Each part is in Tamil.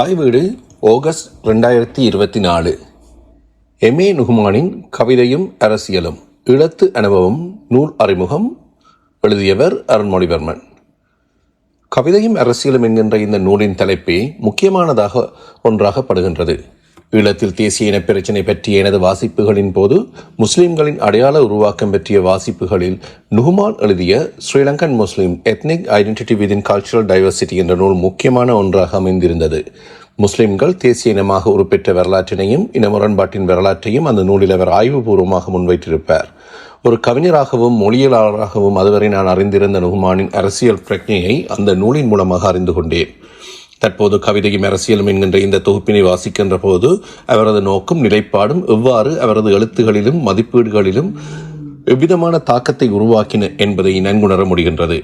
தாய் வீடு ஆகஸ்ட் ரெண்டாயிரத்தி இருபத்தி நாலு. எம்ஏ நுகுமானின் கவிதையும் அரசியலும் இழத்து அனுபவம் நூல் அறிமுகம் எழுதியவர் அருண்மொழிவர்மன். கவிதையும் அரசியலும் என்கின்ற இந்த நூலின் தலைப்பே முக்கியமானதாக ஒன்றாகப்படுகின்றது. ஈழத்தில் தேசிய இனப் பிரச்சினை பற்றிய எனது வாசிப்புகளின் போது முஸ்லிம்களின் அடையாள உருவாக்கம் பற்றிய வாசிப்புகளில் நுகுமான் எழுதிய Sri Lankan Muslim ethnic identity within cultural diversity என்ற நூல் முக்கியமான ஒன்றாக அமைந்திருந்தது. முஸ்லிம்கள் தேசிய இனமாக உருப்பெற்ற வரலாற்றினையும் இன முரண்பாட்டின் வரலாற்றையும் அந்த நூலில் அவர் ஆய்வுபூர்வமாக முன்வைத்திருப்பார். ஒரு கவிஞராகவும் மொழியலாளராகவும் அதுவரை நான் அறிந்திருந்த நுகுமானின் அரசியல் பிரஜையை அந்த நூலின் மூலமாக அறிந்து கொண்டேன். தற்போது கவிதையும் அரசியலும் என்கின்ற இந்த தொகுப்பினை வாசிக்கின்ற போது அவரது நோக்கும் நிலைப்பாடும் எவ்வாறு அவரது எழுத்துகளிலும் மதிப்பீடுகளிலும் எவ்விதமான தாக்கத்தை உருவாக்கின என்பதை நன்குணர முடிகின்றது.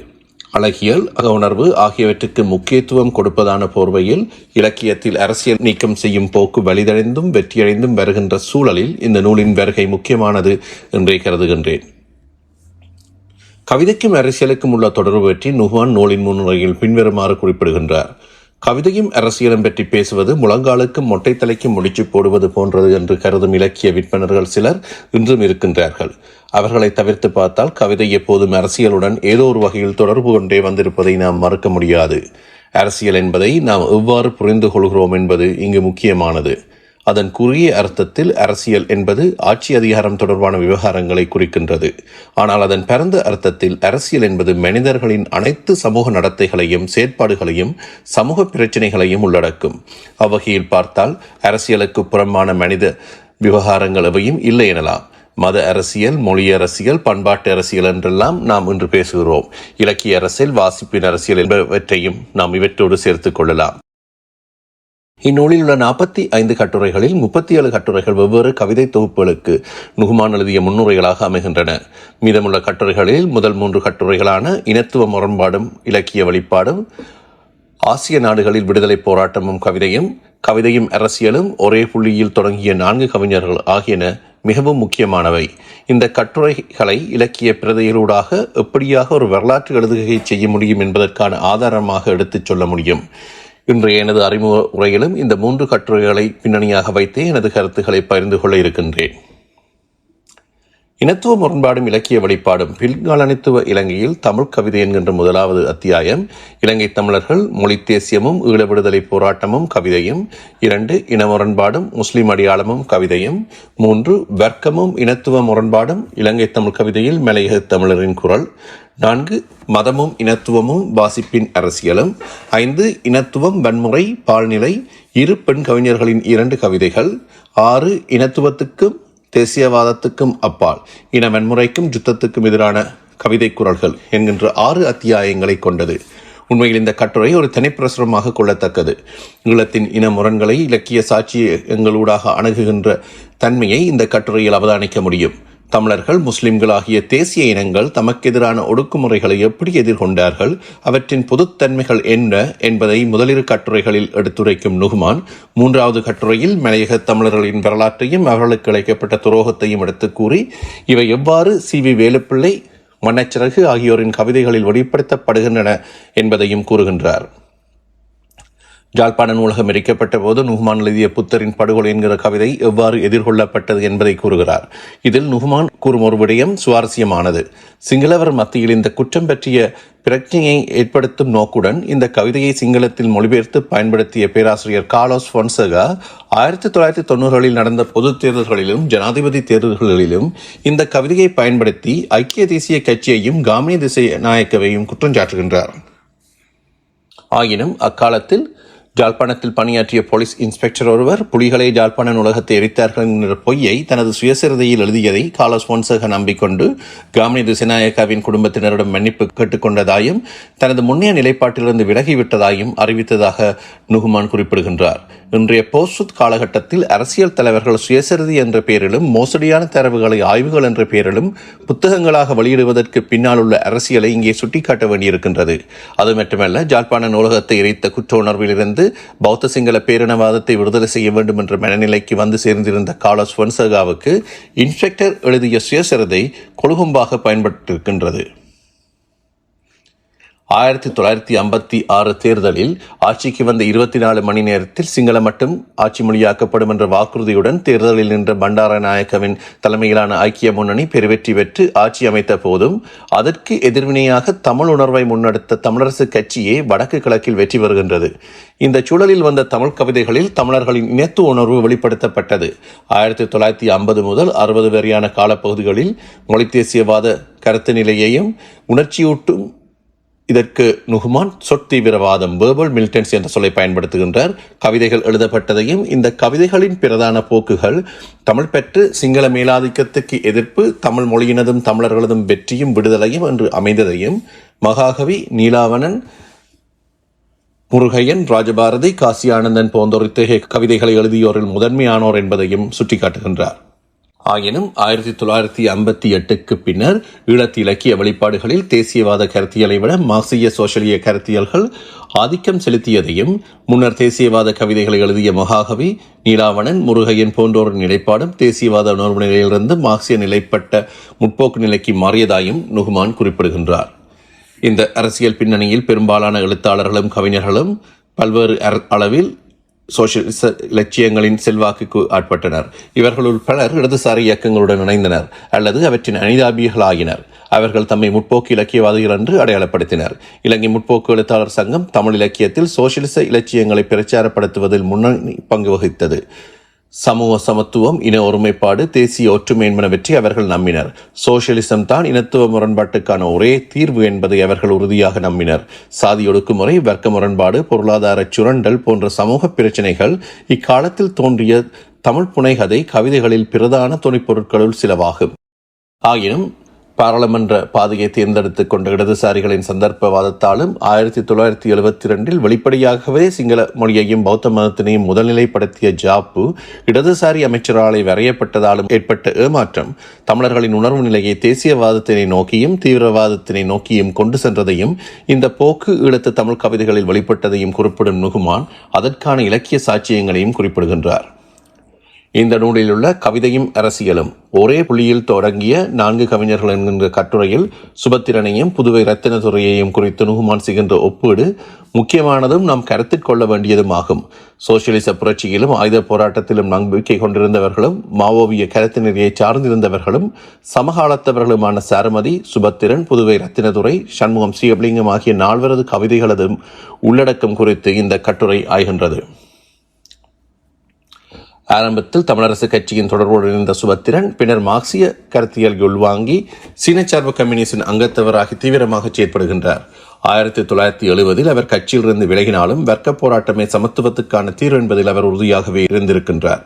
அழகியல் அகவுணர்வு ஆகியவற்றுக்கு முக்கியத்துவம் கொடுப்பதான போர்வையில் இலக்கியத்தில் அரசியல் நீக்கம் செய்யும் போக்கு வலிதடைந்தும் வெற்றியடைந்தும் வருகின்ற சூழலில் இந்த நூலின் வருகை முக்கியமானது என்றே கருதுகின்றேன். கவிதைக்கும் அரசியலுக்கும் உள்ள தொடர்பு பற்றி நுகான் நூலின் முன்னுரையில் பின்வருமாறு குறிப்பிடுகின்றார். கவிதையும் அரசியலும் பற்றி பேசுவது முழங்காலுக்கும் மொட்டைத்தலைக்கும் முடிச்சு போடுவது போன்றது என்று கருதும் இலக்கிய விற்பனர்கள் சிலர் இன்றும் இருக்கின்றார்கள். அவர்களை தவிர்த்து பார்த்தால் கவிதை எப்போதும் அரசியலுடன் ஏதோ ஒரு வகையில் தொடர்பு கொண்டே வந்திருப்பதை நாம் மறுக்க முடியாது. அரசியல் என்பதை நாம் எவ்வாறு புரிந்து கொள்கிறோம் என்பது இங்கு முக்கியமானது. அதன் குறுகிய அர்த்தத்தில் அரசியல் என்பது ஆட்சி அதிகாரம் தொடர்பான விவகாரங்களை குறிக்கின்றது. ஆனால் அதன் பரந்த அர்த்தத்தில் அரசியல் என்பது மனிதர்களின் அனைத்து சமூக நடத்தைகளையும் செயற்பாடுகளையும் சமூக பிரச்சனைகளையும் உள்ளடக்கும். அவ்வகையில் பார்த்தால் அரசியலுக்கு புறம்பான மனித விவகாரங்கள் எவையும் இல்லை எனலாம். மத அரசியல் மொழி அரசியல் பண்பாட்டு அரசியல் என்றெல்லாம் நாம் இன்று பேசுகிறோம். இலக்கிய அரசியல் வாசிப்பின் அரசியல் என்பவற்றையும் நாம் இவற்றோடு சேர்த்துக் கொள்ளலாம். இந்நூலில் உள்ள நாற்பத்தி ஐந்து கட்டுரைகளில் முப்பத்தி ஏழு கட்டுரைகள் வெவ்வேறு கவிதை தொகுப்புகளுக்கு நுகுமான் எழுதிய முன்னுரைகளாக அமைகின்றன. மீதமுள்ள கட்டுரைகளில் முதல் மூன்று கட்டுரைகளான இனத்துவ முரண்பாடும் இலக்கிய வழிபாடும் ஆசிய நாடுகளில் விடுதலை போராட்டமும் கவிதையும் கவிதையும் அரசியலும் ஒரே புள்ளியில் தொடங்கிய நான்கு கவிஞர்கள் ஆகியன மிகவும் முக்கியமானவை. இந்த கட்டுரைகளை இலக்கிய பிரதைகளூடாக எப்படியாக ஒரு வரலாற்று எழுதுகையை செய்ய முடியும் என்பதற்கான ஆதாரமாக எடுத்துச் சொல்ல முடியும். இன்றைய எனது அறிமுக உரையிலும் இந்த மூன்று கட்டுரைகளை பின்னணியாக வைத்தே எனது கருத்துக்களை பகிர்ந்து கொள்ள இருக்கின்றேன். இனத்துவ முரண்பாடும் இலக்கிய வழிபாடும் பில்காலனித்துவ இலங்கையில் தமிழ் கவிதை என்கின்ற முதலாவது அத்தியாயம். இலங்கை தமிழர்கள் மொழி தேசியமும் ஈழ விடுதலை போராட்டமும் கவிதையும் இரண்டு இன முரண்பாடும் முஸ்லிம் அடையாளமும் கவிதையும் மூன்று வர்க்கமும் இனத்துவ முரண்பாடும் இலங்கை தமிழ் கவிதையில் மலையக தமிழரின் குரல் நான்கு மதமும் இனத்துவமும் வாசிப்பின் அரசியலும் ஐந்து இனத்துவம் வன்முறை பால்நிலை இரு பெண் கவிஞர்களின் இரண்டு கவிதைகள் ஆறு இனத்துவத்துக்கும் தேசியவாதத்துக்கும் அப்பால் இன வன்முறைக்கும் யுத்தத்துக்கும் எதிரான கவிதை குரல்கள் என்கின்ற ஆறு அத்தியாயங்களை கொண்டது. உண்மையில் இந்த கட்டுரை ஒரு தனிப்பிரசுரமாக கொள்ளத்தக்கது. ஈழத்தின் இன முரண்களை இலக்கிய சாட்சியங்களூடாக அணுகுகின்ற தன்மையை இந்த கட்டுரையில் அவதானிக்க முடியும். தமிழர்கள் முஸ்லிம்கள் ஆகிய தேசிய இனங்கள் தமக்கெதிரான ஒடுக்குமுறைகளை எப்படி எதிர்கொண்டார்கள் அவற்றின் பொதுத்தன்மைகள் என்ன என்பதை முதலிரு கட்டுரைகளில் எடுத்துரைக்கும் நுகுமான் மூன்றாவது கட்டுரையில் மலையக தமிழர்களின் வரலாற்றையும் அவர்களுக்கு இழைக்கப்பட்ட துரோகத்தையும் எடுத்து கூறி இவை எவ்வாறு சி. வி. வேலுப்பிள்ளை மன்னச்சிறகு ஆகியோரின் கவிதைகளில் வெளிப்படுத்தப்படுகின்றன என்பதையும் கூறுகின்றார். ஜாழ்ப்பாண நூலகம் எரிக்கப்பட்ட போது நுகுமான் எழுதிய புத்தரின் படுகொலை என்கிற கவிதை எவ்வாறு எதிர்கொள்ளப்பட்டது என்பதை கூறுகிறார். இதில் நுகுமான் கூறும் ஒரு விடயம் சுவாரஸ்யமானது. சிங்களவர் மத்தியில் இந்த குற்றம் பற்றிய பிரச்சனையை ஏற்படுத்தும் நோக்குடன் இந்த கவிதையை சிங்களத்தில் மொழிபெயர்த்து பயன்படுத்திய பேராசிரியர் காலோஸ் ஃபொன்சகா ஆயிரத்தி தொள்ளாயிரத்தி தொண்ணூறுகளில் நடந்த பொது தேர்தல்களிலும் ஜனாதிபதி தேர்தல்களிலும் இந்த கவிதையை பயன்படுத்தி ஐக்கிய தேசிய கட்சியையும் காமினி திசை நாயக்கவையும் குற்றஞ்சாட்டுகின்றார் ஆயினும் அக்காலத்தில் ஜாழ்ப்பாணத்தில் பணியாற்றிய போலீஸ் இன்ஸ்பெக்டர் ஒருவர் புலிகளை ஜாழ்ப்பாண நூலகத்தை எரித்தார்கள் என்ற பொய்யை தனது சுயசரிதையில் எழுதியதை காலஸ் போன்சக நம்பிக்கொண்டு காமினி திசைநாயக்காவின் குடும்பத்தினரிடம் மன்னிப்பு கேட்டுக்கொண்டதாயும் தனது முன்னைய நிலைப்பாட்டிலிருந்து விலகிவிட்டதாயும் அறிவித்ததாக நுகுமான் குறிப்பிடுகின்றார். இன்றைய போஸ்ட் காலகட்டத்தில் அரசியல் தலைவர்கள் சுயசரிதி என்ற பெயரிலும் மோசடியான தரவுகளை ஆய்வுகள் என்ற பெயரிலும் புத்தகங்களாக வெளியிடுவதற்கு பின்னால் உள்ள அரசியலை இங்கே சுட்டிக்காட்ட வேண்டியிருக்கின்றது. அது மட்டுமல்ல ஜாழ்ப்பாண நூலகத்தை எரித்த குற்ற உணர்விலிருந்து பௌத்த சிங்கள பேரினவாதத்தை விடுதலை செய்ய வேண்டும் என்ற மனநிலைக்கு வந்து சேர்ந்திருந்த காலஸ் பொன்சகாவுக்கு இன்ஸ்பெக்டர் எழுதிய சுயசரிதை கொழுகும்பாக பயன்பட்டிருக்கின்றது. ஆயிரத்தி தொள்ளாயிரத்தி ஐம்பத்தி ஆறு தேர்தலில் ஆட்சிக்கு வந்த இருபத்தி நாலு மணி நேரத்தில் சிங்களம் மட்டும் ஆட்சி மொழியாக்கப்படும் என்ற வாக்குறுதியுடன் தேர்தலில் நின்ற பண்டார நாயக்கவின் தலைமையிலான ஐக்கிய முன்னணி பெருவெற்றி பெற்று ஆட்சி அமைத்த போதும் அதற்கு எதிர்வினையாக தமிழ் உணர்வை முன்னெடுத்த தமிழரசு கட்சியே வடக்கு கிழக்கில் வெற்றி பெறுகின்றது. இந்த சூழலில் வந்த தமிழ் கவிதைகளில் தமிழர்களின் இனத்துவ உணர்வு வெளிப்படுத்தப்பட்டது. ஆயிரத்தி தொள்ளாயிரத்தி ஐம்பது முதல் அறுபது வரையான காலப்பகுதிகளில் மொழி தேசியவாத கருத்து நிலையையும் உணர்ச்சியூட்டும் இதற்கு நுகுமான் சொற்தீவிரவாதம் வேர்பல் மிலிட்டன்ஸ் என்ற சொல்லை பயன்படுத்துகின்றார். கவிதைகள் எழுதப்பட்டதையும் இந்த கவிதைகளின் பிரதான போக்குகள் தமிழ் பெற்று சிங்கள மேலாதிக்கத்துக்கு எதிர்ப்பு தமிழ் மொழியினதும் தமிழர்களதும் வெற்றியும் விடுதலையும் என்று அமைந்ததையும் மகாகவி நீலாவணன் முருகையன் ராஜபாரதி காசியானந்தன் போன்றோர் இத்தகைய கவிதைகளை எழுதியோரில் முதன்மையானோர் என்பதையும் சுட்டிக்காட்டுகின்றார். ஆயினும் ஆயிரத்தி தொள்ளாயிரத்தி ஐம்பத்தி எட்டுக்கு பின்னர் ஈழத்து இலக்கிய வெளிப்பாடுகளில் தேசியவாத கருத்தியலை விட மார்க்சிய சோசலிய கருத்தியல்கள் ஆதிக்கம் செலுத்தியதையும் முன்னர் தேசியவாத கவிதைகளை எழுதிய மகாகவி நீலாவணன் முருகையன் போன்றோரின் நிலைப்பாடும் தேசியவாத உணர்வு நிலையிலிருந்து மார்க்சிய நிலைப்பட்ட முற்போக்கு நிலைக்கு மாறியதாயும் நுகுமான் குறிப்பிடுகின்றார். இந்த அரசியல் பின்னணியில் பெரும்பாலான எழுத்தாளர்களும் கவிஞர்களும் பல்வேறு அளவில் சோசியலிச இலட்சியங்களின் செல்வாக்குக்கு ஆட்பட்டனர். இவர்களுள் பலர் இடதுசாரி இயக்கங்களுடன் இணைந்தனர் அல்லது அவற்றின் அனிதாபிகளாகினர் அவர்கள் தம்மை முற்போக்கு இலக்கியவாதிகள் என்று அடையாளப்படுத்தினர். இலங்கை முற்போக்கு எழுத்தாளர் சங்கம் தமிழ் இலக்கியத்தில் சோசியலிச இலட்சியங்களை பிரச்சாரப்படுத்துவதில் முன்னணி பங்கு வகித்தது. சமூக சமத்துவம் இன ஒருமைப்பாடு தேசிய ஒற்றுமை என்பனவற்றை அவர்கள் நம்பினர். சோசியலிசம் தான் இனத்துவ முரண்பாட்டுக்கான ஒரே தீர்வு என்பதை அவர்கள் உறுதியாக நம்பினர். சாதி ஒடுக்குமுறை வர்க்க முரண்பாடு பொருளாதார சுரண்டல் போன்ற சமூக பிரச்சினைகள் இக்காலத்தில் தோன்றிய தமிழ் புனைகதை கவிதைகளில் பிரதான துணைப்பொருட்களுள் சிலவாகும். ஆயினும் பாராளுமன்ற பாதையை தேர்ந்தெடுத்துக் கொண்ட இடதுசாரிகளின் சந்தர்ப்பவாதத்தாலும் ஆயிரத்தி தொள்ளாயிரத்தி எழுபத்தி ரெண்டில் வெளிப்படையாகவே சிங்கள மொழியையும் பௌத்த மதத்தினையும் முதல்நிலைப்படுத்திய ஜாப்பு இடதுசாரி அமைச்சராலை வரையப்பட்டதாலும் ஏற்பட்ட ஏமாற்றம் தமிழர்களின் உணர்வு நிலையை தேசியவாதத்தினை நோக்கியும் தீவிரவாதத்தினை நோக்கியும் கொண்டு சென்றதையும் இந்த போக்கு ஈழத்து தமிழ் கவிதைகளில் வெளிப்பட்டதையும் குறிப்பிடும் நுகுமான் அதற்கான இலக்கிய சாட்சியங்களையும் குறிப்பிடுகின்றார். இந்த நூலில் உள்ள கவிதையும் அரசியலும் ஒரே புள்ளியில் தொடங்கிய நான்கு கவிஞர்கள் என்கின்ற கட்டுரையில் சுபத்திரனையும் புதுவை ரத்தினதுரையையும் குறித்து நுகுமான் செய்கின்ற ஒப்பீடு முக்கியமானதும் நாம் கருத்தில் கொள்ள வேண்டியதும் ஆகும் சோசியலிச புரட்சியிலும் ஆயுத போராட்டத்திலும் நம்பிக்கை கொண்டிருந்தவர்களும் மாவோவிய கருத்தினரையை சார்ந்திருந்தவர்களும் சமகாலத்தவர்களுமான சாரமதி சுபத்திரன் புதுவை ரத்தினதுரை சண்முகம் ஸ்ரீபலிங்கம் ஆகிய நால்வரது கவிதைகளதும் உள்ளடக்கம் குறித்து இந்த கட்டுரை ஆய்கின்றது. ஆரம்பத்தில் தமிழரசு கட்சியின் தொடர்போடு இருந்த சுபத்திரன் பின்னர் மார்க்சிய கருத்தியல் உள்வாங்கி சீனச்சார்பு கம்யூனிஸ்டின் அங்கத்தவராகி தீவிரமாக செயற்படுகின்றார். ஆயிரத்தி தொள்ளாயிரத்தி எழுபதில் அவர் கட்சியிலிருந்து விலகினாலும் வர்க்க போராட்டமே சமத்துவத்துக்கான தீர்வு என்பதில் அவர் உறுதியாகவே இருந்திருக்கின்றார்.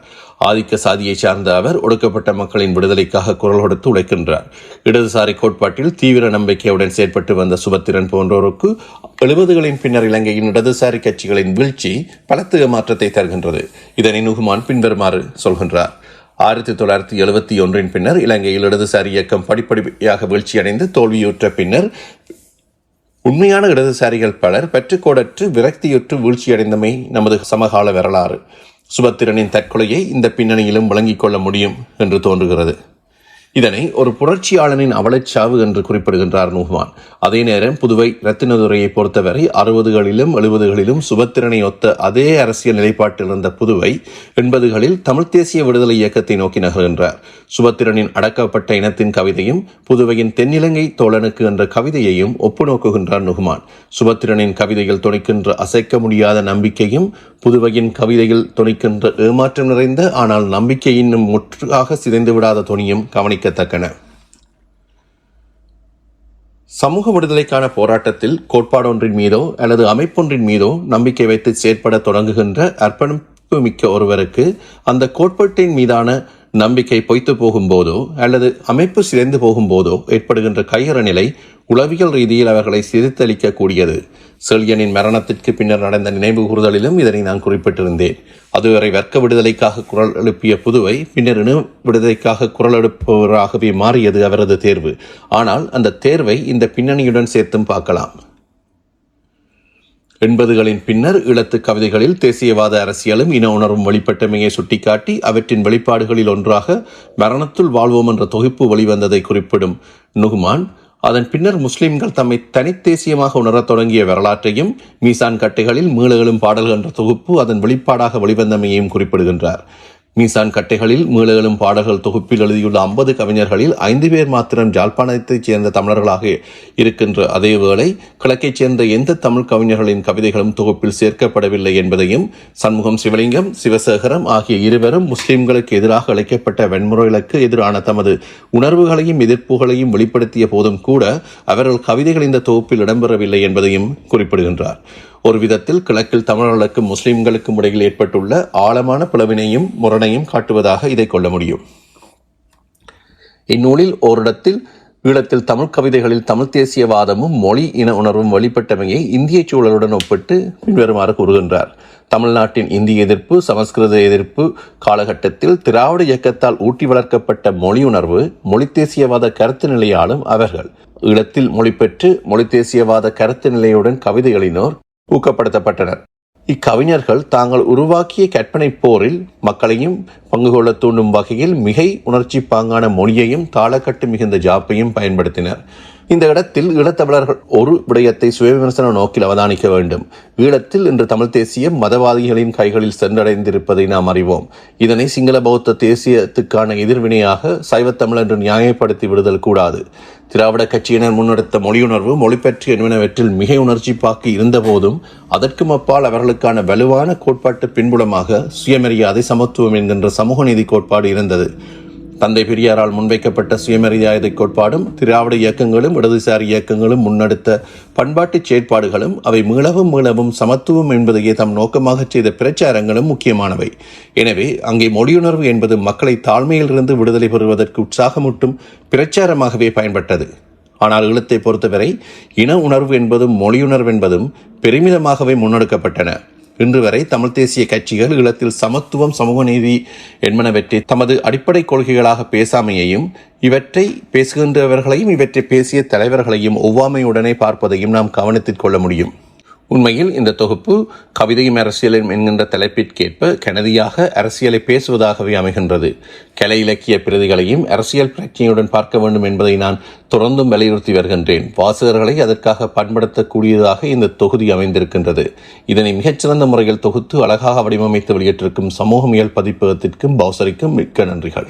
ஆதிக்க சாதியை சார்ந்த அவர் ஒடுக்கப்பட்ட மக்களின் விடுதலைக்காக குரல் கொடுத்து உழைக்கின்றார். இடதுசாரி கோட்பாட்டில் தீவிர நம்பிக்கையுடன் செயற்பட்டு வந்த சுபத்திரன் போன்றோருக்கு எழுபதுகளின் பின்னர் இலங்கையின் இடதுசாரி கட்சிகளின் வீழ்ச்சி பலத்துக மாற்றத்தை தருகின்றது. இதனை நுகுமான் பின்வருமாறு சொல்கின்றார். ஆயிரத்தி தொள்ளாயிரத்தி எழுபத்தி ஒன்றின் பின்னர் இலங்கையில் இடதுசாரி இயக்கம் படிப்படியாக வீழ்ச்சியடைந்து தோல்வியுற்ற பின்னர் உண்மையான இடதுசாரிகள் பலர் பெற்றுக்கோடற்று விரக்தியுற்று வீழ்ச்சியடைந்தமை நமது சமகால வரலாறு. சுபத்திரனின் தற்கொலையை இந்த பின்னணியிலும் விளங்கிக் கொள்ள முடியும் என்று தோன்றுகிறது. இதனை ஒரு புரட்சியாளனின் அவலச்சாவு என்று குறிப்பிடுகின்றார் நுகுமான் அதே நேரம் புதுவை ரத்தினதுரையை பொறுத்தவரை அறுபதுகளிலும் எழுபதுகளிலும் சுபத்திரனை ஒத்த அதே அரசியல் நிலைப்பாட்டில் இருந்த புதுவை எண்பதுகளில் தமிழ்த் தேசிய விடுதலை இயக்கத்தை நோக்கி நகர்கின்றார். சுபத்திரனின் அடக்கப்பட்ட இனத்தின் கவிதையும் புதுவையின் தென்னிலங்கை தோழனுக்கு என்ற கவிதையையும் ஒப்பு நோக்குகின்றார் நுகுமான் சுபத்திரனின் கவிதையில் துணிக்கின்ற அசைக்க முடியாத நம்பிக்கையும் புதுவையின் கவிதையில் துணிக்கின்ற ஏமாற்றம் நிறைந்த ஆனால் நம்பிக்கை இன்னும் முற்றாக சிதைந்து விடாத துணியும் கவனிக்கத்தக்கன சமூக விடுதலைக்கான போராட்டத்தில் கோட்பாடொன்றின் மீதோ அல்லது அமைப்பொன்றின் மீதோ நம்பிக்கை வைத்து செயற்பட தொடங்குகின்ற அர்ப்பணிப்பு மிக்க ஒருவருக்கு அந்த கோட்பாட்டின் மீதான நம்பிக்கை பொய்த்து போகும்போதோ அல்லது அமைப்பு சிதைந்து போகும்போதோ ஏற்படுகின்ற கையற நிலை உளவியல் ரீதியில் அவர்களை சிதைத்தளிக்கக்கூடியது. செல்யனின் மரணத்திற்கு பின்னர் நடந்த நினைவு கூறுதலிலும் இதனை நான் குறிப்பிட்டிருந்தேன். அதுவரை வர்க்க விடுதலைக்காக குரல் எழுப்பிய புதுவை பின்னர் இன விடுதலைக்காக குரல் எழுப்பவராகவே மாறியது அவரது தேர்வு. ஆனால் அந்த தேர்வை இந்த பின்னணியுடன் சேர்த்தும் பார்க்கலாம். எண்பதுகளின் பின்னர் ஈழத்து கவிதைகளில் தேசியவாத அரசியலும் இன உணர்வும் வெளிப்பட்டமையை சுட்டிக்காட்டி அவற்றின் வெளிப்பாடுகளில் ஒன்றாக மரணத்துள் வாழ்வோம் என்ற தொகுப்பு வெளிவந்ததை குறிப்பிடும் நுகுமான் அதன் பின்னர் முஸ்லிம்கள் தம்மை தனித்தேசியமாக உணரத் தொடங்கிய வரலாற்றையும் மீசான் கட்டைகளில் மீளகளும் பாடல்கள் என்ற தொகுப்பு அதன் வெளிப்பாடாக வெளிவந்தமையையும் குறிப்பிடுகின்றார். மீசான் கட்டைகளில் மீளகளும் பாடல்கள் தொகுப்பில் எழுதியுள்ள ஐம்பது கவிஞர்களில் ஐந்து பேர் மாத்திரம் ஜாழ்ப்பாணத்தைச் சேர்ந்த தமிழர்களாக இருக்கின்ற அதேவேளை கிழக்கைச் சேர்ந்த எந்த தமிழ் கவிஞர்களின் கவிதைகளும் தொகுப்பில் சேர்க்கப்படவில்லை என்பதையும் சண்முகம் சிவலிங்கம் சிவசேகரம் ஆகிய இருவரும் முஸ்லிம்களுக்கு எதிராக அழைக்கப்பட்ட வன்முறைகளுக்கு எதிரான தமது உணர்வுகளையும் எதிர்ப்புகளையும் வெளிப்படுத்திய போதும் கூட அவர்கள் கவிதைகள் இந்த தொகுப்பில் இடம்பெறவில்லை என்பதையும் குறிப்பிடுகின்றார். ஒரு விதத்தில் கிழக்கில் தமிழர்களுக்கும் முஸ்லிம்களுக்கும் இடையில் ஏற்பட்டுள்ள ஆழமான பிளவினையும் முரணையும் காட்டுவதாக இதை கொள்ள முடியும். இந்நூலில் ஓரிடத்தில் ஈழத்தில் தமிழ் கவிதைகளில் தமிழ் தேசியவாதமும் மொழி இன உணர்வும் வழிபட்டமையை இந்திய சூழலுடன் ஒப்பிட்டு பின்வருமாறு கூறுகின்றார். தமிழ்நாட்டின் இந்திய எதிர்ப்பு சமஸ்கிருத எதிர்ப்பு காலகட்டத்தில் திராவிட இயக்கத்தால் ஊட்டி வளர்க்கப்பட்ட மொழி உணர்வு மொழி தேசியவாத கருத்து நிலையாலும் அவர்கள். ஈழத்தில் மொழி பெற்று மொழி தேசியவாத கருத்து நிலையுடன் கவிதைகளினோர் ஊக்கப்படுத்தப்பட்டனர். இக்கவிஞர்கள் தாங்கள் உருவாக்கிய கற்பனை போரில் மக்களையும் பங்கு கொள்ள தூண்டும் வகையில் மிகை உணர்ச்சி பாங்கான மொழியையும் தாளக்கட்டு மிகுந்த ஜாப்பையும் பயன்படுத்தினர். இந்த இடத்தில் ஈழத்தமிழர்கள் ஒரு விடயத்தை சுயவிமர்சன நோக்கில் அவதானிக்க வேண்டும். ஈழத்தில் இன்று தமிழ் தேசியம் மதவாதிகளின் கைகளில் சென்றடைந்திருப்பதை நாம் அறிவோம். இதனை சிங்கள பௌத்த தேசியத்துக்கான எதிர்வினையாக சைவத்தமிழ் என்று நியாயப்படுத்தி விடுதல் கூடாது. திராவிட கட்சியினர் முன்னெடுத்த மொழியுணர்வு மொழி என்பனவற்றில் மிக உணர்ச்சி பாக்கு இருந்தபோதும் அதற்கும் அப்பால் அவர்களுக்கான வலுவான கோட்பாட்டு பின்புலமாக சுயமரியாதை சமத்துவம் என்கின்ற சமூக நீதி கோட்பாடு இருந்தது. தந்தை பெரியாரால் முன்வைக்கப்பட்ட சுயமரியாதை கோட்பாடும் திராவிட இயக்கங்களும் இடதுசாரி இயக்கங்களும் முன்னெடுத்த பண்பாட்டுச் செயற்பாடுகளும் அவை மீளவும் மீளவும் சமத்துவம் என்பதையே தம் நோக்கமாக செய்த பிரச்சாரங்களும் முக்கியமானவை. எனவே அங்கே மொழியுணர்வு என்பது மக்களை தாழ்மையிலிருந்து விடுதலை பெறுவதற்கு உற்சாகமூட்டும் பிரச்சாரமாகவே பயன்பட்டது. ஆனால் ஈழத்தை பொறுத்தவரை இன உணர்வு என்பதும் மொழியுணர்வு என்பதும் பெருமிதமாகவே முன்னெடுக்கப்பட்டன. இன்று வரை தமிழ் தேசிய கட்சிகள் ஈழத்தில் சமத்துவம் சமூக நீதி என்பனவற்றை தமது அடிப்படை கொள்கைகளாக பேசாமையையும் இவற்றை பேசுகின்றவர்களையும் இவற்றை பேசிய தலைவர்களையும் ஒவ்வாமையுடனே பார்ப்பதையும் நாம் கவனத்தில் கொள்ள முடியும். உண்மையில் இந்த தொகுப்பு கவிதையும் அரசியலும் என்கின்ற தலைப்பிற்கேற்ப கனதியாக அரசியலை பேசுவதாகவே அமைகின்றது. கலை இலக்கிய பிரதிகளையும் அரசியல் பிரச்சனையுடன் பார்க்க வேண்டும் என்பதை நான் தொடர்ந்தும் வலியுறுத்தி வருகின்றேன். வாசகர்களை அதற்காக பயன்படுத்தக்கூடியதாக இந்த தொகுதி அமைந்திருக்கின்றது. இதனை மிகச்சிறந்த முறையில் தொகுத்து அழகாக வடிவமைத்து வெளியிட்டிருக்கும் சமூகமியல் பதிப்பகத்திற்கும் பௌசரிக்கும் மிக்க நன்றிகள்.